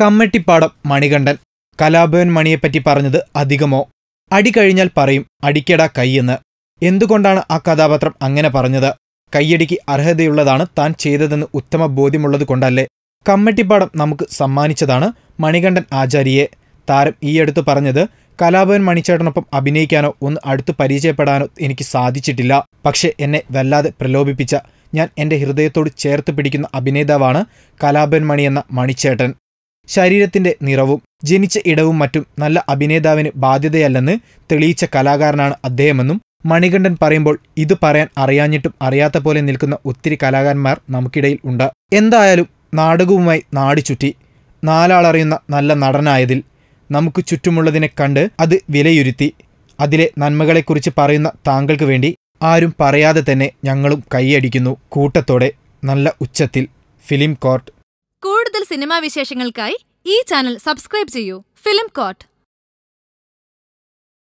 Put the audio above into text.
കമ്മട്ടിപ്പാടം മണികണ്ഠൻ. കലാഭവൻ മണിയെപ്പറ്റി പറഞ്ഞത് അധികമോ? അടി കഴിഞ്ഞാൽ പറയും അടിക്കടാ കൈയെന്ന് എന്തുകൊണ്ടാണ് ആ കഥാപാത്രം അങ്ങനെ പറഞ്ഞത്? കയ്യടിക്ക് അർഹതയുള്ളതാണ് താൻ ചെയ്തതെന്ന് ഉത്തമ ബോധ്യമുള്ളത് കൊണ്ടല്ലേ? കമ്മട്ടിപ്പാടം നമുക്ക് സമ്മാനിച്ചതാണ് മണികണ്ഠൻ ആചാര്യയെ. താരം ഈയടുത്ത് പറഞ്ഞത് കലാഭവൻ മണിച്ചേട്ടനൊപ്പം അഭിനയിക്കാനോ ഒന്ന് അടുത്ത് പരിചയപ്പെടാനോ എനിക്ക് സാധിച്ചിട്ടില്ല. പക്ഷെ എന്നെ വല്ലാതെ പ്രലോഭിപ്പിച്ച ഞാൻ എന്റെ ഹൃദയത്തോട് ചേർത്ത് പിടിക്കുന്ന അഭിനേതാവാണ് കലാഭവൻ മണി എന്ന മണിച്ചേട്ടൻ. ശരീരത്തിന്റെ നിറവും ജനിച്ച ഇടവും മറ്റും നല്ല അഭിനേതാവിന് ബാധ്യതയല്ലെന്ന് തെളിയിച്ച കലാകാരനാണ് അദ്ദേഹമെന്നും മണികണ്ഠൻ പറയുമ്പോൾ ഇത് പറയാൻ അറിയാഞ്ഞിട്ടും അറിയാത്ത പോലെ നിൽക്കുന്ന ഒത്തിരി കലാകാരന്മാർ നമുക്കിടയിൽ ഉണ്ട്. എന്തായാലും നാടകവുമായി നാടി ചുറ്റി നാലാളറിയുന്ന നല്ല നടനായതിൽ നമുക്ക് ചുറ്റുമുള്ളതിനെ കണ്ട് അത് വിലയിരുത്തി അതിലെ നന്മകളെക്കുറിച്ച് പറയുന്ന താങ്കൾക്ക് വേണ്ടി ആരും പറയാതെ തന്നെ ഞങ്ങളും കൈയടിക്കുന്നു. കൂട്ടത്തോടെ നല്ല ഉച്ചത്തിൽ ഫിലിം കോർട്ട്. കൂടുതൽ സിനിമാ വിശേഷങ്ങൾക്കായി ഈ ചാനൽ സബ്സ്ക്രൈബ് ചെയ്യൂ. Film coat